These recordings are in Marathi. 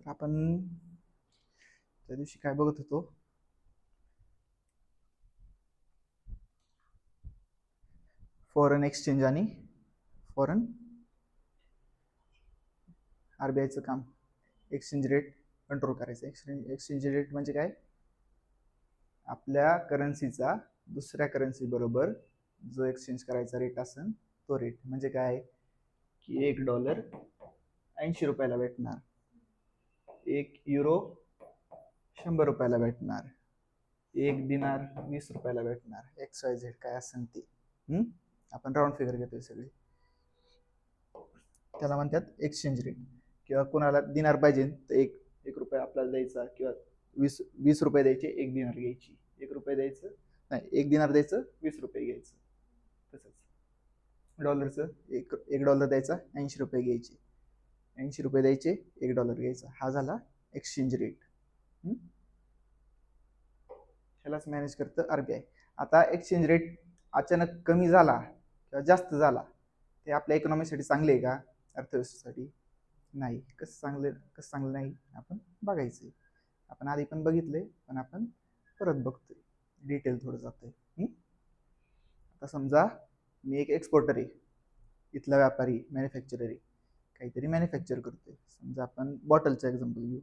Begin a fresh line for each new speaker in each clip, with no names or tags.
तर आपण त्या दिवशी काय बघत होतो? फॉरेन एक्सचेंज आणि फॉरेन आरबीआयचं काम. एक्सचेंज रेट कंट्रोल करायचं. एक्सचेंज एक्सचेंज रेट म्हणजे काय? आपल्या करन्सीचा दुसऱ्या करन्सी बरोबर जो एक्सचेंज करायचा रेट असेल तो रेट म्हणजे काय? की एक डॉलर ऐंशी रुपयाला भेटणार. एक युरो शंभर रुपयाला भेटणार. एक दिनार वीस रुपयाला भेटणार. एक्स वाय झेड काय असेल ते. आपण राऊंड फिगर घेतोय सगळे. त्याला म्हणतात एक्सचेंज रेट किंवा कोणाला दिनार पाहिजे तर एक एक रुपया आपल्याला द्यायचा किंवा वीस वीस रुपये द्यायचे एक दिनार घ्यायची. एक रुपये द्यायचं नाही एक दिनार द्यायचं वीस रुपये घ्यायचं. तसंच. डॉलरचं एक एक डॉलर द्यायचा ऐंशी रुपये घ्यायचे. ऐंशी रुपये द्यायचे एक डॉलर घ्यायचा. हा झाला एक्सचेंज रेट ह्यालाच मॅनेज करतं आर बी आय आता एक्सचेंज रेट अचानक कमी झाला किंवा जास्त झाला ते आपल्या इकॉनॉमीसाठी चांगले आहे का? अर्थव्यवस्थेसाठी नाही. कसं चांगलं कसं चांगलं नाही आपण बघायचं आहे आपण आधी पण बघितले पण आपण परत बघतोय. डिटेल थोडं जातोय. आता समजा मी एक एक्सपोर्टर आहे. इथला व्यापारी मॅन्युफॅक्चरर आहे. काहीतरी मॅन्युफॅक्चर करतोय. समजा आपण बॉटलचं एक्झाम्पल घेऊ.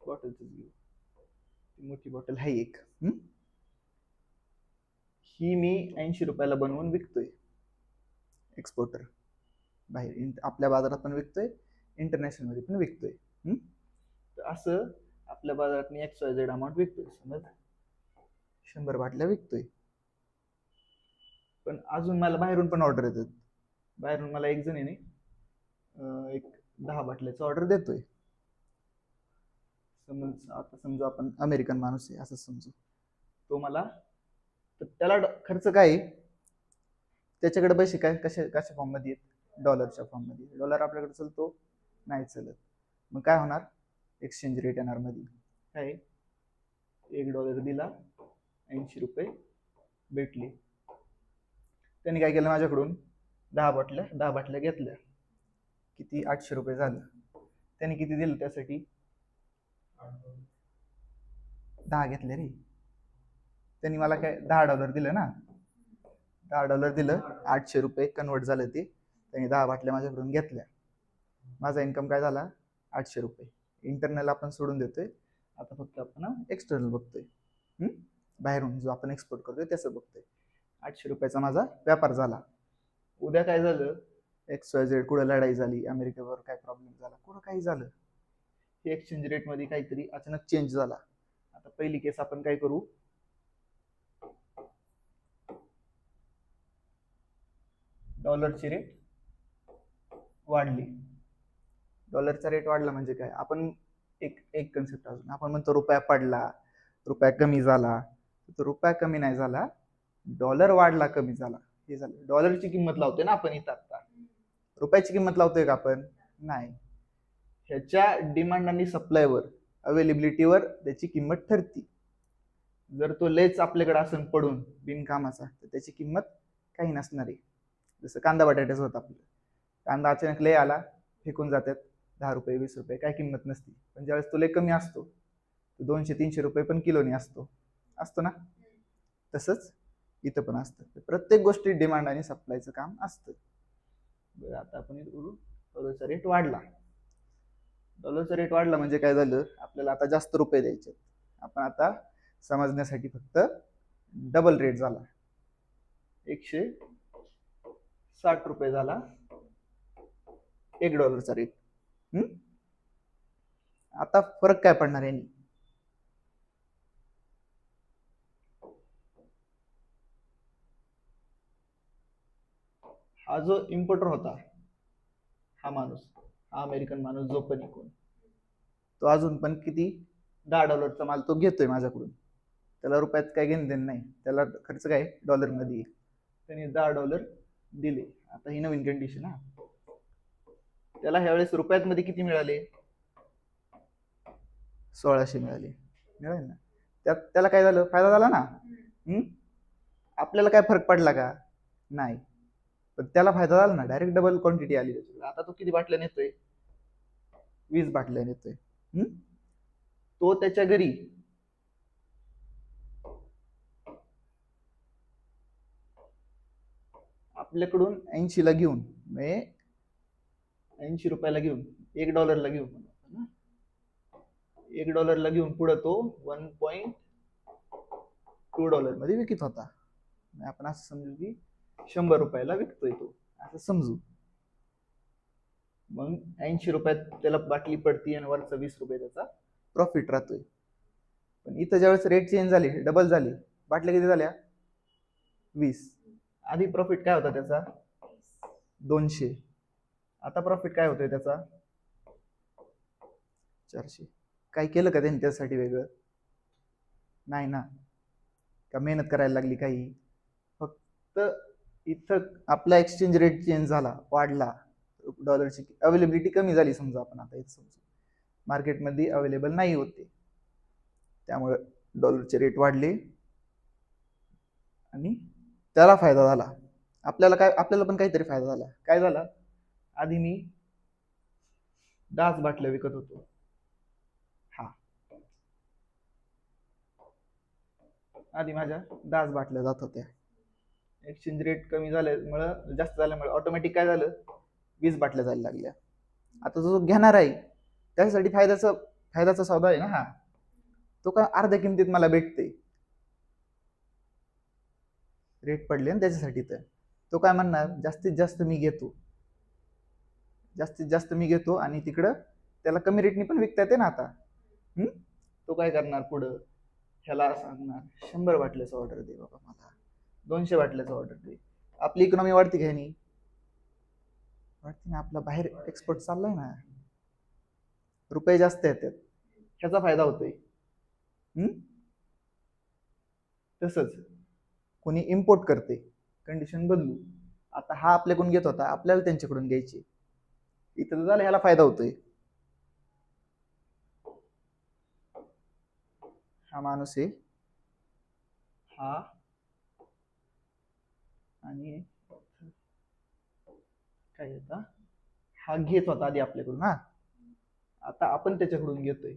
बॉटलचं घेऊ. ती मोठी बॉटल आहे एक. ही मी ऐंशी रुपयाला बनवून विकतोय. एक्सपोर्टर बाहेर इंट आपल्या बाजारात पण विकतोय इंटरनॅशनलमध्ये पण विकतोय. तर असं आपल्या बाजारात मी एक्स वाय झेड अमाऊंट विकतोय समज. शंभर बाटल्या विकतोय. पण अजून मला बाहेरून पण ऑर्डर येतात. बाहेरून मला एक जण आहे एक दहा बाटल्याचं ऑर्डर देतोय. समज आता समजू आपण अमेरिकन माणूस आहे असं समजू. तो मला तर त्याला खर्च काय आहे? त्याच्याकडे पैसे काय कशा कशा फॉर्ममध्ये येत डॉलरच्या फॉर्ममध्ये डॉलर आपल्याकडे चलतो नाही चलत. मग काय होणार? एक्सचेंज रेट येणार मध्ये काय? एक डॉलर दिला ऐंशी रुपये भेटले. त्यांनी काय केलं माझ्याकडून? दहा बाटल्या दहा बाटल्या घेतल्या. किती आठशे रुपये झालं. त्याने किती दिलं त्यासाठी? दहा घेतले रे. त्यांनी मला काय दहा डॉलर दिलं ना? दहा डॉलर दिलं आठशे रुपये कन्वर्ट झालं ते. त्यांनी दहा बाटल्या माझ्याकडून घेतल्या. माझा इन्कम काय झाला? आठशे रुपये. इंटरनल आपण सोडून देतोय. आता फक्त आपण एक्सटर्नल बघतोय. बाहेरून जो आपण एक्सपोर्ट करतोय त्याचं बघतोय. आठशे रुपयाचा माझा व्यापार झाला. उद्या काय झालं? एक्स वाय झेड कुठं लढाई झाली अमेरिकेवर काय प्रॉब्लेम झाला कुठं काही झालं. हे एक्सचेंज रेटमध्ये काहीतरी अचानक चेंज झाला. आता पहिली केस आपण काय करू? डॉलरची रेट वाढली. डॉलरचा रेट वाढला म्हणजे काय? आपण एक एक कन्सेप्ट अजून. आपण म्हणतो रुपया पडला रुपया कमी झाला. तर रुपया कमी नाही झाला डॉलर वाढला कमी झाला. हे झालं. डॉलरची किंमत लावतोय ना आपण इथं रुपयाची किंमत लावतोय का आपण? नाही. ह्याच्या डिमांड आणि सप्लायवर अवेलेबिलिटीवर त्याची किंमत ठरती. जर तो लेच आपल्याकडे असून पडून बिनकामाचा तर त्याची किंमत काही नसणार. आहे जसं कांदा बटाट्याचं होतं आपलं. कांदा अचानक लय आला फेकून जातात. दहा रुपये वीस रुपये काय किंमत नसती. पण ज्यावेळेस तो लय कमी असतो तो दोनशे तीनशे रुपये पण किलोनी असतो. असतो ना? तसंच इथं पण असतं. प्रत्येक गोष्टी डिमांड आणि सप्लायचं काम असतं. बरं आता आपण इथं करू डॉलरचा रेट वाढला. डॉलरचा रेट वाढला म्हणजे काय झालं? आपल्याला आता जास्त रुपये द्यायचे आपण आता समजण्यासाठी फक्त डबल रेट झाला. एकशे साठ रुपये झाला एक डॉलरचा रेट आता फरक काय पडणार यांनी हा जो इम्पोर्टर होता हा माणूस हा अमेरिकन माणूस जो पण कोण तो अजून पण किती दहा डॉलरचा माल तो घेतोय माझ्याकडून. त्याला रुपयात काय घेणं देणं नाही. त्याला खर्च काय डॉलरमध्ये आहे. त्याने दहा डॉलर दिले. आता ही नवीन कंडिशन हा. त्याला ह्यावेळेस रुपयात मध्ये किती मिळाले? सोळाशे मिळाले. मिळाले ना? त्यात त्याला काय झालं? फायदा झाला ना? आपल्याला काय फरक पडला का? नाही. पण त्याला फायदा झाला ना डायरेक्ट डबल क्वांटिटी आली त्याच्याकडे आता तो किती बाटल्या नेतोय? वीस बाटल्या नेतोय. हम्म? तो त्याच्या घरी. आपल्याकडून ऐंशी ला घेऊन म्हणजे ऐंशी रुपयाला घेऊन एक डॉलरला घेऊन. एक डॉलरला घेऊन पुढे तो वन पॉइंट टू डॉलरमध्ये विकत होता. आपण असं समजू की शंभर रुपयाला विकतोय तो. असं समजू. मग ऐंशी रुपयात त्याला बाटली पडती आणि वरचा वीस रुपये त्याचा प्रॉफिट राहतोय. पण इथं ज्यावेळेस रेट चेंज झाली डबल झाली बाटल्या किती झाल्या? वीस. आधी प्रॉफिट काय होता त्याचा? दोनशे. आता प्रॉफिट काय होतोय त्याचा? चारशे. काय केलं का त्यांनी त्यासाठी वेगळं? नाही ना. का मेहनत करायला लागली काही? फक्त इथं आपला एक्सचेंज रेट चेंज झाला वाढला डॉलरची अवेलेबिलिटी कमी झाली समजा आपण आता इथं समजू. मार्केटमध्ये अवेलेबल नाही होते. त्यामुळे डॉलरचे रेट वाढले. आणि त्याला फायदा झाला. आपल्याला काय आपल्याला पण काहीतरी फायदा झाला. काय झाला? आधी मी डास बाटल्या विकत होतो. हा. आधी माझ्या डास बाटल्या जात होत्या. एक्सचेंज रेट कमी झाल्यामुळं जास्त झाल्यामुळे ऑटोमॅटिक काय झालं? वीस बाटल्या जायला लागल्या. आता जो घेणार आहे त्याच्यासाठी फायद्याचा फायद्याचा सौदा आहे ना हा. तो का अर्ध्या किमतीत मला भेटते रेट पडले ना त्याच्यासाठी तर. तो काय म्हणणार? जास्तीत जास्त मी घेतो. जास्तीत जास्त मी घेतो आणि तिकडं त्याला कमी रेटनी पण विकता येते ना आता. हम्म? तो काय करणार पुढं? ह्याला सांगणार. शंभर बाटल्याचं ऑर्डर दे बाबा मला. दोनशे बाटल्याचं ऑर्डर दे. आपली इकॉनॉमी वाढते का ह्यानी? वाटते ना आपला बाहेर एक्सपोर्ट चाललाय ना. रुपये जास्त येतात ह्याचा फायदा होतोय. तसंच कोणी इम्पोर्ट करते कंडिशन बदलू. आता हा आपल्याकडून घेत होता आपल्याला त्यांच्याकडून घ्यायची. इथं झालं ह्याला फायदा होतोय. हा माणूस आहे. हा आणि काय होता? हा घेत होता आधी आपल्याकडून हा. आता आपण त्याच्याकडून घेतोय.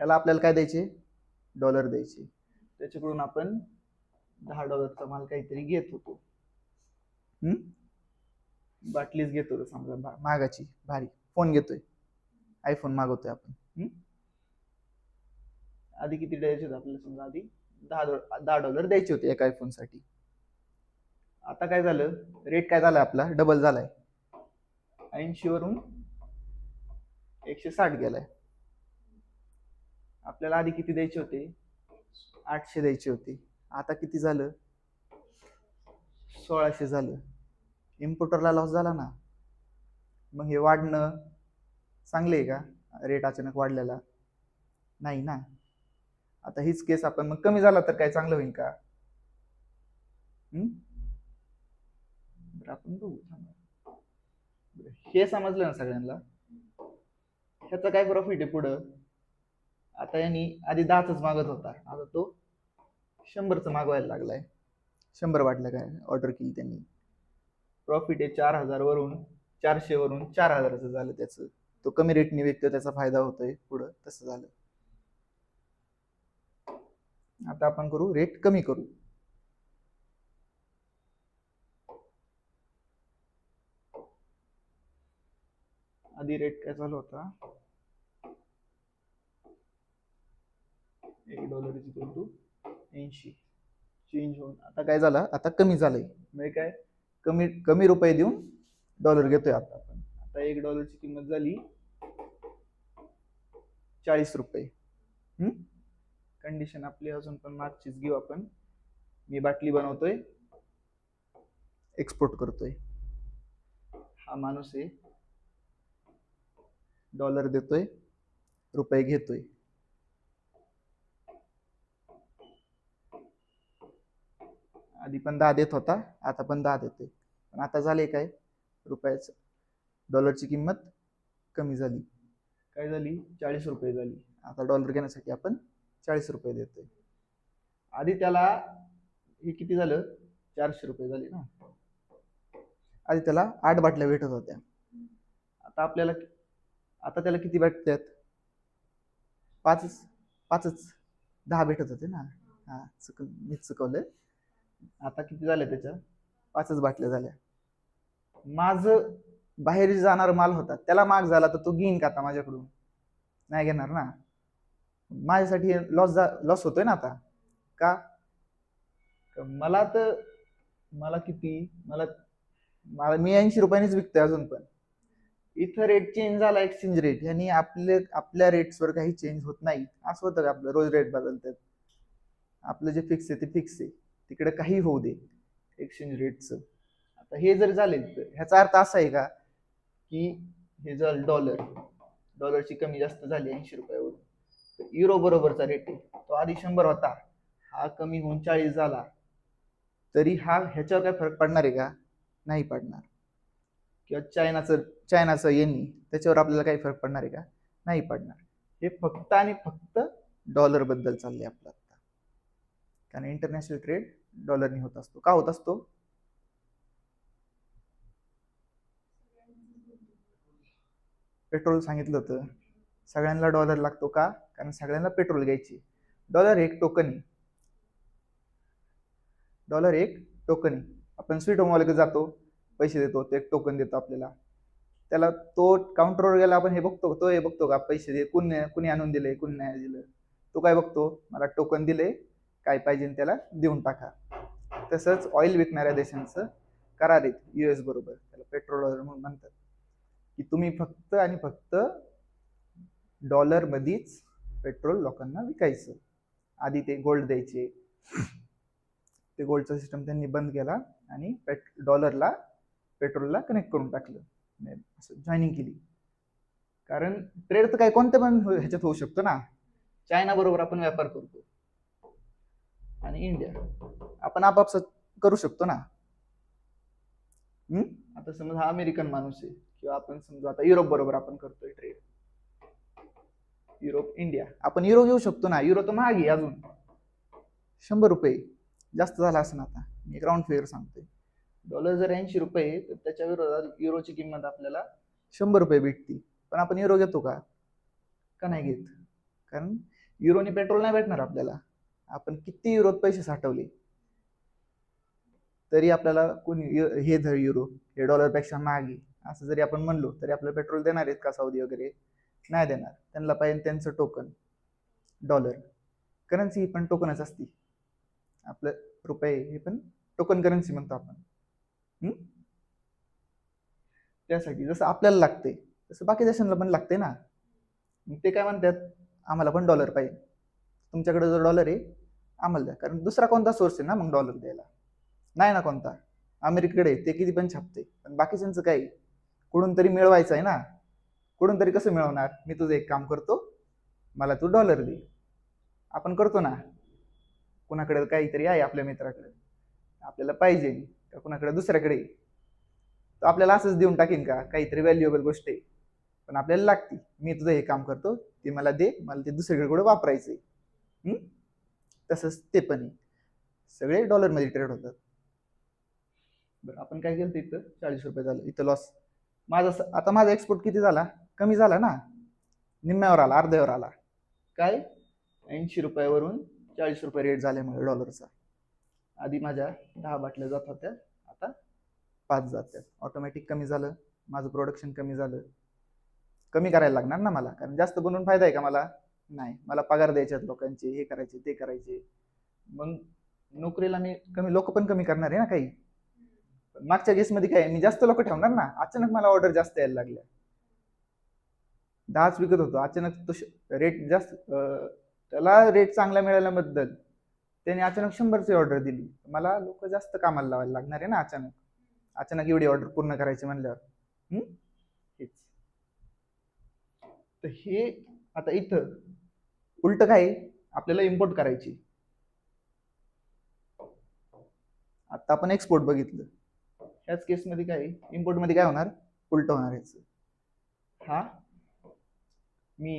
ह्याला आपल्याला काय द्यायचे? डॉलर द्यायचे. त्याच्याकडून आपण दहा डॉलरचा माल काहीतरी घेत होतो. हम्म? बाटलीच घेतो होतो समजा महागाची भारी. फोन घेतोय. आयफोन मागवतोय आपण. आधी किती द्यायचे आपल्याला समजा आधी? दहा डॉ- दहा डॉलर द्यायचे होते एका आयफोनसाठी. आता काय झालं? रेट काय झालाय आपला? डबल झालाय. ऐंशी वरून एकशे साठ गेलाय. आपल्याला आधी किती द्यायचे होते? आठशे द्यायचे होते. आता किती झालं? सोळाशे झालं. इम्पोर्टरला लॉस झाला ना? मग हे वाढणं चांगले आहे का? रेट अचानक वाढलेला? नाही ना. आता हीच केस आपण मग कमी झाला तर काय चांगलं होईल का? बरं आपण बघू बरं, हे समजलं ना सगळ्यांना? ह्याचा काय प्रॉफिट आहे पुढं? आता यांनी आधी दहाच मागत होता. आता तो शंभरचं मागवायला लागलाय. शंभर वाटलं काय? ऑर्डर केली त्यांनी. प्रॉफिट आहे चार हजार वरून चारशे वरून चार हजाराचं झालं त्याचं. तो कमी रेटने विकतो त्याचा फायदा होतोय. पुढं तसं झालं. आता आपण करू रेट कमी करू. आधी रेट काय चालू होता? एक डॉलर इज इक्वल टू ऐंशी. चेंज होऊन आता काय झालं? आता कमी झालंय. म्हणजे काय? कमी कमी रुपये देऊन डॉलर घेतोय आता आपण. आता एक डॉलरची किंमत झाली चाळीस रुपये. कंडिशन आपली अजून पण मागचीच घेऊ आपण. मी बाटली बनवतोय. एक्सपोर्ट करतोय. हा माणूस आहे. डॉलर देतोय. रुपये घेतोय. आधी पण दहा देत होता आता पण दहा देतोय. पण आता झाले काय? रुपयाचं. डॉलरची किंमत कमी झाली. काय झाली? चाळीस रुपये झाली. आता डॉलर घेण्यासाठी आपण चाळीस रुपये देतोय. आधी त्याला हे किती झालं? चारशे रुपये झाले ना. आधी त्याला आठ बाटल्या भेटत होत्या. आता आपल्याला आता त्याला किती भेटतात पाचच पाचच दहा भेटत होते ना. हा चुक मीच चुकवलं आता किती झाले त्याच्या? पाचच बाटल्या झाल्या. माझं बाहेर जाणार माल होता. त्याला माग झाला तर तो घेईन का आता माझ्याकडून? नाही घेणार ना. माझ्यासाठी लॉस लॉस होतोय ना आता. का? मला तर मला किती मला मला मी ऐंशी रुपयानेच विकतोय अजून पण. इथं रेट चेंज झाला एक्सचेंज रेट ह्यानी आपले आपल्या रेट्सवर काही चेंज होत नाही. असं होतं का आपलं? रोज रेट बदलतात. आपलं जे फिक्स आहे ते फिक्स आहे. तिकडे काही होऊ दे एक्सचेंज रेटचं आता हे जर झाले तर ह्याचा अर्थ असा आहे का? की हे जर डॉलर डॉलरची कमी जास्त झाली ऐंशी रुपयावरून. युरो बरोबरचा रेट आहे तो आधी शंभर होता. हा कमी होऊन चाळीस झाला. तरी हा ह्याच्यावर काय फरक पडणार आहे का? नाही पडणार. किंवा चायनाचं चायनाचं येणी त्याच्यावर आपल्याला काही फरक पडणार आहे का? नाही पडणार. हे फक्त आणि फक्त डॉलरबद्दल चाललंय आपलं आता. कारण इंटरनॅशनल ट्रेड डॉलरनी होत असतो. का होत असतो? पेट्रोल सांगितलं होतं. सगळ्यांना डॉलर लागतो का? कारण सगळ्यांना पेट्रोल घ्यायची. डॉलर एक टोकन डॉलर एक टोकन आपण स्वीट होमवाले जातो पैसे देतो तो एक टोकन देतो आपल्याला. त्याला तो काउंटरवर गेला आपण हे बघतो तो हे बघतो का? पैसे दे कुणी कुणी आणून दिले कुणी नाही दिलं. तो काय बघतो? मला टोकन दिले काय पाहिजे त्याला देऊन टाका. तसंच ऑइल विकणाऱ्या देशांचं करार आहेत यू एस बरोबर. त्याला पेट्रोल म्हणून म्हणतात. की तुम्ही फक्त आणि फक्त डॉलरमध्येच पेट्रोल लोकांना विकायचं. आधी ते गोल्ड द्यायचे. ते गोल्डचा सिस्टम त्यांनी बंद केला आणि पेट डॉलरला पेट्रोलला कनेक्ट करून टाकलं. असं जॉईनिंग केली. कारण ट्रेड तर काय कोणत्या पण हो, ह्याच्यात होऊ शकतो ना. चायना बरोबर आपण व्यापार करतो. आणि इंडिया आपण आपापसात करू शकतो ना. आता समज हा अमेरिकन माणूस आहे. किंवा आपण समजा आता युरोप बरोबर आपण करतोय ट्रेड युरोप इंडिया. आपण युरो घेऊ शकतो ना? युरो तर महाग आहे अजून. शंभर रुपये. जास्त झाला असं आता. मी एक राऊंड फिगर सांगतोय. डॉलर जर ऐंशी रुपये तर त्याच्या विरोधात युरोची किंमत आपल्याला शंभर रुपये भेटती. पण आपण युरो घेतो का? का नाही घेत? कारण युरोने पेट्रोल नाही भेटणार आपल्याला. आपण किती युरोत पैसे साठवले? तरी आपल्याला कोणी हे धर युरो हे डॉलरपेक्षा महाग आहे असं जरी आपण म्हणलो तरी आपल्याला पेट्रोल देणार आहेत का सौदी वगैरे? नाही देणार. त्यांना पाहिजे त्यांचं टोकन डॉलर करन्सी ही पण टोकनच असती. आपलं रुपये हे पण टोकन करन्सी म्हणतो आपण. त्यासाठी जसं आपल्याला लागते तसं बाकी देशांना पण लागते ना. ते काय म्हणतात? आम्हाला पण डॉलर पाहिजे. तुमच्याकडे जो डॉलर आहे आम्हाला द्या. कारण दुसरा कोणता सोर्स आहे ना मग डॉलर द्यायला. नाही ना कोणता. अमेरिकेकडे ते किती पण छापते पण बाकीच्यांचं काय कुठून तरी मिळवायचं आहे ना. कुठून तरी कसं मिळवणार? मी तुझं एक काम करतो. मला तू डॉलर दे. आपण करतो ना? कुणाकडे काहीतरी आहे आपल्या मित्राकडे? आपल्याला पाहिजे. का कुणाकडे? दुसऱ्याकडे. तो आपल्याला असंच देऊन टाकीन का? काहीतरी व्हॅल्युएबल गोष्ट आहे. पण आपल्याला लागती. मी तुझं हे काम करतो. ते मला दे. मला ते दुसरीकडे वापरायचंय आहे? तसंच ते पण आहे. सगळे डॉलरमध्ये ट्रेड होतात. बरं आपण काय केलं इथं? चाळीस रुपये झालं. इथं लॉस माझा आता माझा एक्सपोर्ट किती झाला? कमी झाला ना? निम्म्यावर आला अर्ध्यावर आला. काय? ऐंशी रुपयावरून चाळीस रुपये रेट झाल्यामुळे डॉलरचा आधी माझ्या दहा बाटल्या जात होत्या आता पाच जात्यात. ऑटोमॅटिक कमी झालं माझं प्रोडक्शन कमी झालं. कमी करायला लागणार ना मला? कारण जास्त बनवून फायदा आहे का मला? नाही. मला पगार द्यायच्यात लोकांचे हे करायचे ते करायचे. मग नोकरीला मी कमी लोक पण कमी करणार आहे ना काही? मागच्या केसमध्ये काय मी जास्त लोक ठेवणार ना? अचानक मला ऑर्डर जास्त यायला लागल्या. दहाच विकत होतो. अचानक तो रेट जास्त त्याला रेट चांगला मिळाल्याबद्दल त्याने अचानक शंभरची ऑर्डर दिली. मला लोक जास्त कामाला लावायला लागणार आहे ना अचानक. अचानक एवढी ऑर्डर पूर्ण करायची म्हणल्यावर. हम्म? हेच. तर हे आता इथं उलट काय? आपल्याला इम्पोर्ट करायची. आता आपण एक्सपोर्ट बघितलं. ह्याच केसमध्ये काय? इम्पोर्टमध्ये काय होणार? उलट होणार याचं हा? मी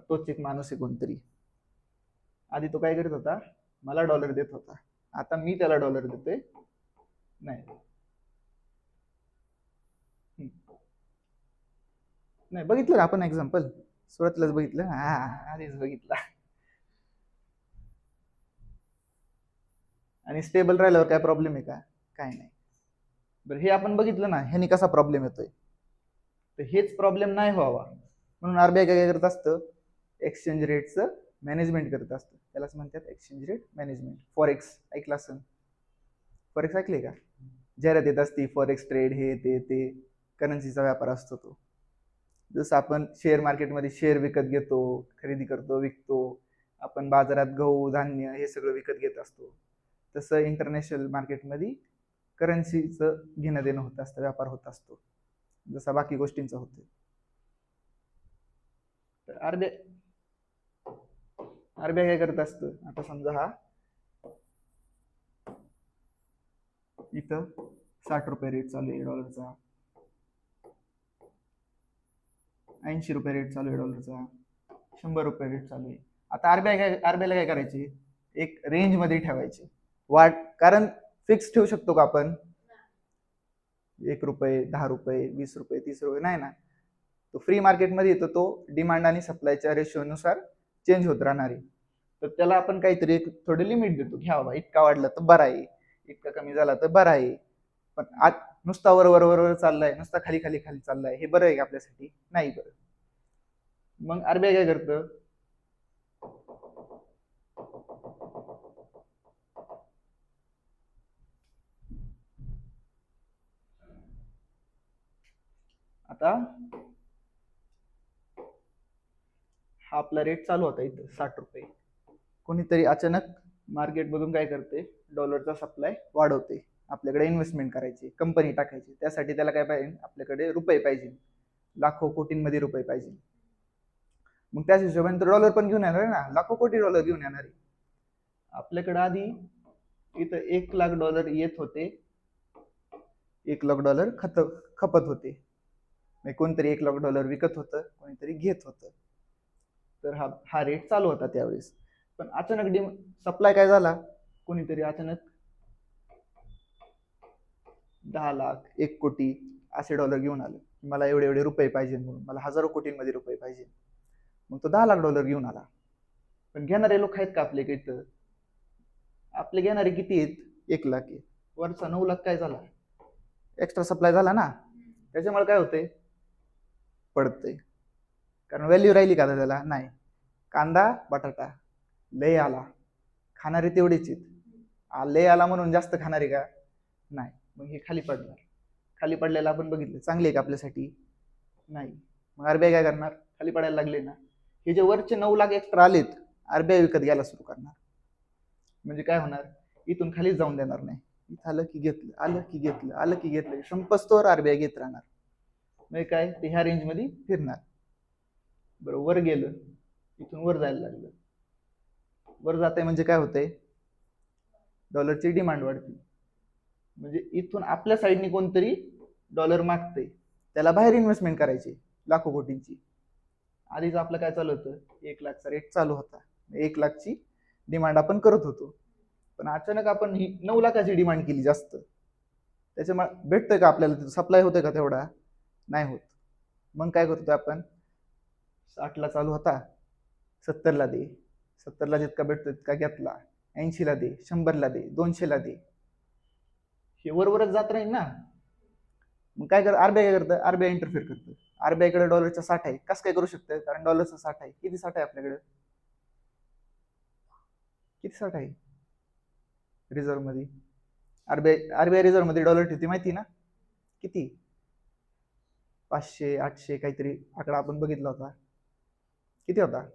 तोच एक माणूस आहे कोणतरी. आधी तो काय करत होता? मला डॉलर देत होता. आता मी त्याला डॉलर देतोय. नाही. नाही बघितलं ना आपण एक्झाम्पल सुरतलाच बघितलं? हा आधीच बघितला. आणि स्टेबल राहिल्यावर काय प्रॉब्लेम आहे का? काय नाही. बरं हे आपण बघितलं ना ह्यानी कसा प्रॉब्लेम येतोय? तर हेच प्रॉब्लेम नाही व्हावा. म्हणून आरबीआय काय करत असतं? एक्सचेंज रेटचं मॅनेजमेंट करत असतं. त्यालाच म्हणतात एक्सचेंज रेट मॅनेजमेंट फॉरेक्स ऐकलं असं फॉरेक्स ऐकले का? जाहिरात येत असते फॉरेक्स ट्रेड हे ते ते. करन्सीचा व्यापार असतो तो. जसं आपण शेअर मार्केटमध्ये शेअर विकत घेतो खरेदी करतो विकतो आपण बाजारात गहू धान्य हे सगळं विकत घेत असतो. तसं इंटरनॅशनल मार्केटमध्ये करन्सीचं घेणं देणं होत असतं व्यापार होत असतो. जसा बाकी गोष्टींचा होतो तर आरबीआय आरबीआय काय करत असतं? आता समजा हा. इथं साठ रुपये रेट चालू आहे डॉलरचा ऐंशी रुपये रेट चालू आहे डॉलरचा शंभर रुपये रेट चालू आहे. आता आरबीआय काय आरबीआयला काय करायची? एक रेंजमध्ये ठेवायची. वाट कारण फिक्स ठेवू शकतो का आपण? एक रुपये दहा रुपये वीस रुपये तीस रुपये नाही ना. तो फ्री मार्केटमध्ये येतो तो डिमांड आणि सप्लायच्या रेशोनुसार चेंज होत राहणार आहे. तर त्याला आपण काहीतरी एक थोडं लिमिट देतो घ्या बाबा इतका वाढला तर बरा आहे इतका कमी झाला तर बरा आहे. पण आज नुसता वरवर वर वर वर चाललाय नुसता खाली खाली खाली चाललाय हे बरं आहे का आपल्यासाठी? नाही बरं. मग आरबीआय काय करतं? आता हा आपला रेट चालू होता इथं साठ रुपये. कोणीतरी अचानक मार्केटमधून काय करते? डॉलरचा सप्लाय वाढवते. आपल्याकडे इन्व्हेस्टमेंट करायची कंपनी टाकायची. त्यासाठी त्याला काय पाहिजे? आपल्याकडे रुपये पाहिजे. लाखो कोटींमध्ये रुपये पाहिजे. मग त्याच हिशोबाने तर डॉलर पण घेऊन येणार आहे ना. लाखो कोटी डॉलर घेऊन येणार आहे. आपल्याकडे आधी इथं एक लाख डॉलर येत होते. एक लाख डॉलर खत खपत होते. म्हणजे कोणतरी एक लाख डॉलर विकत होतं कोणीतरी घेत होतं. तर हा हा रेट चालू होता त्यावेळेस. पण अचानक डिम सप्लाय काय झाला? कोणीतरी अचानक दहा लाख एक कोटी असे डॉलर घेऊन आलं. मला एवढे एवढे रुपये पाहिजे म्हणून. मला हजारो कोटींमध्ये रुपये पाहिजे. मग तो दहा लाख डॉलर घेऊन आला. पण घेणारे लोक आहेत का आपले इथं? आपले घेणारे किती आहेत? एक लाख आहे. वरचा नऊ लाख काय झाला? एक्स्ट्रा सप्लाय झाला ना? त्याच्यामुळे काय होते पडतंय. कारण व्हॅल्यू राहिली का त्याला? नाही. कांदा बटाटा. लय आला. खाणारे तेवढीच आहेत. आ, लय आला म्हणून जास्त खाणारे का? नाही. मग हे खाली पडणार. खाली पडलेलं आपण बघितलं. चांगले आहे का आपल्यासाठी? नाही. मग आरबीआय काय करणार? खाली पडायला लागले ना. हे जे वरचे नऊ लाख एक्स्ट्रा आलेत आरबीआय विकत घ्यायला सुरू करणार. म्हणजे काय होणार? इथून खालीच जाऊन देणार नाही. इथं आलं की घेतलं आलं की घेतलं आलं की घेतलं. संपस्तोवर आरबीआय घेत राहणार. म्हणजे काय? ते ह्या रेंजमध्ये फिरणार. बरं वर गेलं. इथून वर जायला लागलं. वर जात आहे म्हणजे काय होतंय? डॉलरची डिमांड वाढते. म्हणजे इथून आपल्या साईडने कोणतरी डॉलर मागतंय. त्याला बाहेर इन्व्हेस्टमेंट करायची लाखो कोटींची. आधीच आपलं काय चालू होतं? एक लाखचा रेट चालू होता. एक लाखची डिमांड आपण करत होतो. पण अचानक आपण ही नऊ लाखाची डिमांड केली जास्त. त्याच्यामुळे भेटतं का आपल्याला? सप्लाय होतं का तेवढा? नाही होत. मग काय करतो आपण? साठला चालू होता. सत्तरला दे. सत्तरला जितका भेटतो तितका घेतला. ऐंशीला दे. शंभरला दे. दोनशेला दे. हे वरवरच जात राहील ना. मग काय कर आरबीआय काय करतं? आरबीआय इंटरफेअर करतं. आरबीआयकडे डॉलरचा साठ आहे. कसं काय करू शकतं कारण डॉलरचा साठ आहे. किती साठ आहे आपल्याकडे? किती साठ आहे? रिझर्व्हमध्ये. आरबीआय आरबीआय रिझर्व्हमध्ये डॉलर ठेवते माहिती ना? किती? पाचशे आठशे काहीतरी आकडा आपण बघितला होता. किती होता?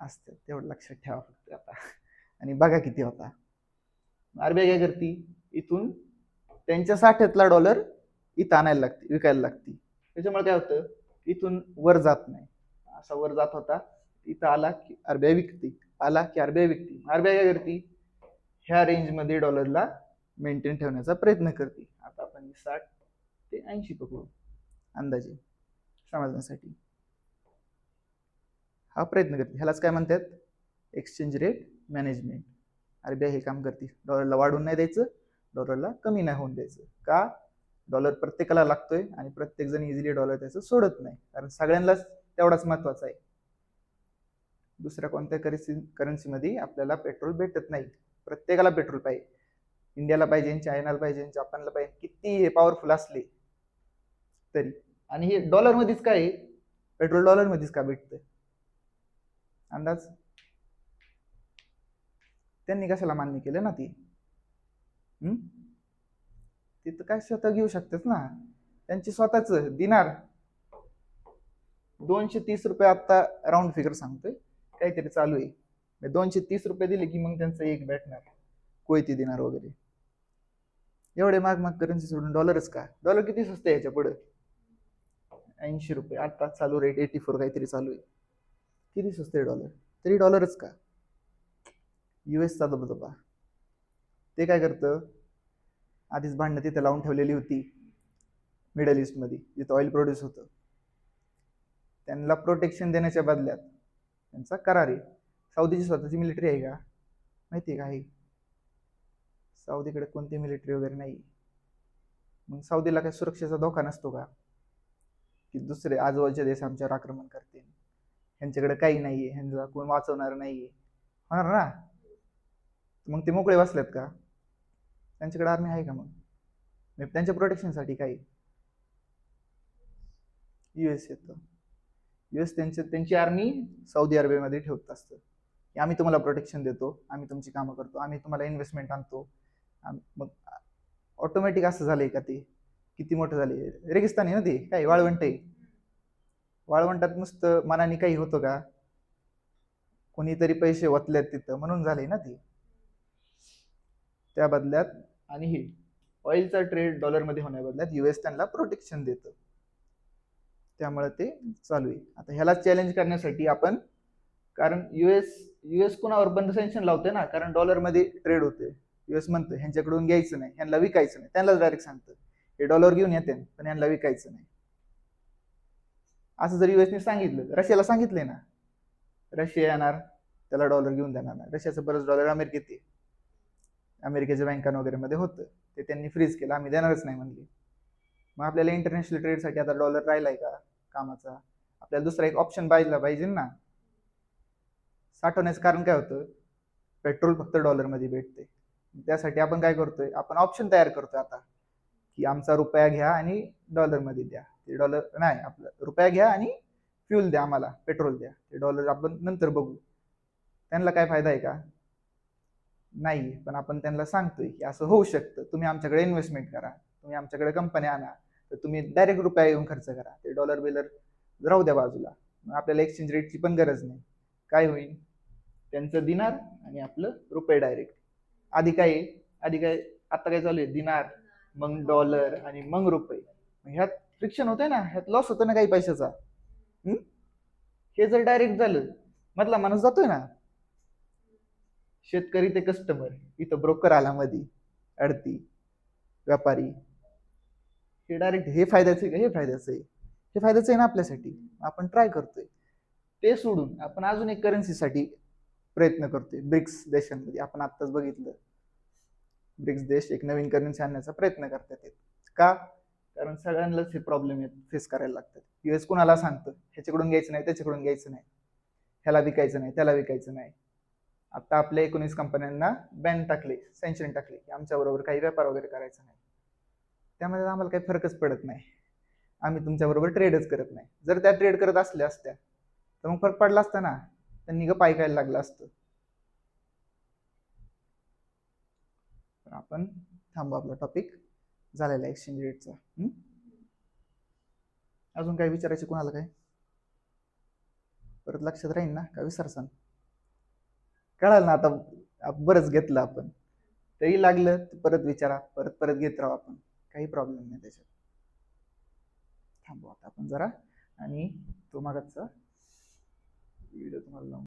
असतं तेवढं लक्षात ठेवा फक्त आता. आणि बघा किती होता. आरबीआय काय करते? इथून त्यांच्या साठ्यातला डॉलर इथं आणायला लागते विकायला लागते. त्याच्यामुळे काय होतं? इथून वर जात नाही. असा वर जात होता. इथं आला की आरबीआय विकते. आला की आरबीआय विकते. आरबीआय काय करते? ह्या रेंजमध्ये डॉलरला मेंटेन ठेवण्याचा प्रयत्न करते. आता आपण साठ ते ऐंशी पकडू अंदाजे समजण्यासाठी. हा प्रयत्न करते. ह्यालाच काय म्हणतात? एक्सचेंज रेट मॅनेजमेंट अरे बी आय हे काम करते. डॉलरला वाढून नाही द्यायचं डॉलरला कमी नाही होऊन द्यायचं. का? डॉलर प्रत्येकाला लागतोय आणि प्रत्येक जण इझिली डॉलर त्याचं सोडत नाही. कारण सगळ्यांनाच तेवढाच महत्त्वाचा आहे. दुसऱ्या कोणत्या करन्सी करन्सीमध्ये आपल्याला पेट्रोल भेटत नाही. प्रत्येकाला पेट्रोल पाहिजे. इंडियाला पाहिजे चायनाला पाहिजे जपानला पाहिजे. किती हे पॉवरफुल असले तरी. आणि हे डॉलरमध्येच काय पेट्रोल डॉलरमध्येच का भेटतं अंदाज. त्यांनी कशाला मान्य केलं ना ती? हम्म? तर काय स्वतः घेऊ शकतेच ना. त्यांची स्वतःच दिनार दोनशे तीस रुपये आता राऊंड फिगर सांगतोय. काहीतरी चालू आहे. दोनशे तीस रुपये दिले की मग त्यांचं एक भेटणार. कोयती दिनार वगैरे. एवढे माग माग करन्सी सोडून डॉलरच का? डॉलर किती स्वस्त आहे याच्यापुढे? ऐंशी रुपये. आता चालू रेट एटी फोर काहीतरी चालू आहे. किती स्वस्त आहे डॉलर? तरी डॉलरच का? यू एसचा दबदबा ते काय करतं? आधीच भांडणं तिथं लावून ठेवलेली होती. मिडल ईस्टमध्ये जिथं ऑइल प्रोड्यूस होतं. त्यांना प्रोटेक्शन देण्याच्या बदल्यात त्यांचा करार आहे. सौदीची स्वतःची मिलिटरी आहे का? माहिती आहे का आहे सौदीकडे कोणती मिलिटरी वगैरे नाही. मग सौदीला काही सुरक्षेचा धोका नसतो का? की दुसरे आजूबाजूच्या देश आमच्यावर आक्रमण करतील. ह्यांच्याकडे काही नाहीये ह्यांना कोण वाचवणार नाहीये. होणार ना? मग ते मोकळे बसलेत का? त्यांच्याकडे आर्मी आहे का मग? त्यांच्या प्रोटेक्शनसाठी काही. युएस येतं. युएस त्यांचे त्यांची आर्मी सौदी अरेबियामध्ये ठेवत असतं. की आम्ही तुम्हाला प्रोटेक्शन देतो आम्ही तुमची कामं करतो आम्ही तुम्हाला इन्व्हेस्टमेंट आणतो. मग ऑटोमॅटिक असं झालंय का ते? किती मोठं झाले रेगिस्तान आहे ना ते? काय वाळवंट आहे? वाळवंटात नुसतं मनाने काही होतं का? कोणीतरी पैसे ओतल्यात तिथं म्हणून झाले ना ते. त्या बदल्यात आणि हे ऑइलचा ट्रेड डॉलरमध्ये होण्याबदल्यात युएस त्यांना प्रोटेक्शन देतं. त्यामुळे ते चालू आहे. आता ह्याला चॅलेंज करण्यासाठी आपण कारण युएस युएस कोणावर बंद सेन्शन लावते ना कारण डॉलरमध्ये ट्रेड होते युएस म्हणतं ह्यांच्याकडून घ्यायचं नाही ह्यांना विकायचं नाही. त्यांनाच डायरेक्ट सांगतं हे डॉलर घेऊन येते पण ह्यांना विकायचं नाही. असं जर युएसने सांगितलं रशियाला सांगितलंय ना रशिया येणार त्याला डॉलर घेऊन देणार ना रशियाचं बरंच डॉलर अमेरिकेत आहे. अमेरिकेच्या बँकां वगैरे मध्ये होतं. ते त्यांनी फ्रीज केलं. आम्ही देणारच नाही म्हणले. मग आपल्याला इंटरनॅशनल ट्रेडसाठी आता डॉलर राहिलाय का कामाचा? आपल्याला दुसरा एक ऑप्शन पाहिजे पाहिजे ना. साठवण्याचं कारण काय होतं? पेट्रोल फक्त डॉलरमध्ये भेटते त्यासाठी आपण काय करतोय? आपण ऑप्शन तयार करतोय आता. की आमचा रुपया घ्या आणि डॉलरमध्ये द्या. ते डॉलर नाही आपलं रुपया घ्या आणि फ्यूल द्या आम्हाला पेट्रोल द्या. ते डॉलर आपण नंतर बघू. त्यांना काय फायदा आहे का? नाही पण आपण त्यांना सांगतोय की असं होऊ शकतं. तुम्ही आमच्याकडे इन्व्हेस्टमेंट करा. तुम्ही आमच्याकडे कंपन्या आणा. तर तुम्ही डायरेक्ट रुपया येऊन खर्च करा. ते डॉलर बिलर राहू द्या बाजूला. मग आपल्याला एक्सचेंज रेटची पण गरज नाही. काय होईल? त्यांचं दिनार आणि आपलं रुपये डायरेक्ट आधी काय आधी काय आता काय चालू आहे? दिनार मग डॉलर आणि मग रुपये. मग ह्यात फ्रिक्शन होतंय ना ह्यात लॉस होतो ना काही पैशाचा. हम्म? हे जर डायरेक्ट झालं मधला माणूस जातोय ना. शेतकरी ते कस्टमर इथं ब्रोकर आला मधी अडती व्यापारी. हे डायरेक्ट हे फायद्याचं आहे का? हे फायद्याचं आहे. हे फायद्याचं आहे ना आपल्यासाठी. आपण ट्राय करतोय. ते सोडून आपण अजून एक करन्सीसाठी प्रयत्न करतोय. ब्रिक्स देशांमध्ये. आपण आत्ताच बघितलं. ब्रिक्स देश एक नवीन करन्सी आणण्याचा प्रयत्न करतात का? कारण सगळ्यांनाच हे प्रॉब्लेम फेस करायला लागतात. युएस कुणाला सांगतं? ह्याच्याकडून घ्यायचं नाही त्याच्याकडून घ्यायचं नाही. ह्याला विकायचं नाही त्याला विकायचं नाही. आता आपल्या एकोणीस कंपन्यांना बॅन टाकले सँक्शन टाकले की आमच्याबरोबर काही व्यापार वगैरे करायचा नाही. त्यामध्ये आम्हाला काही फरकच पडत नाही. आम्ही तुमच्याबरोबर ट्रेडच करत नाही. जर त्या ट्रेड करत असल्या असत्या तर मग फरक पडला असता ना. त्यांनी गप ऐकायला लागलं असतं तर आपण थांबू आपला टॉपिक झालेला एक्सचेंज रेटचा अजून काय विचारायचे कोणाला काय परत लक्षात राहील ना? का विसरसान? कळाल ना आता बरंच घेतलं आपण. तरी लागलं तर परत विचारा. परत परत घेत राहू आपण. काही प्रॉब्लेम नाही त्याच्यात. थांबू आता आपण जरा. आणि तो मागचा व्हिडिओ तुम्हाला लावून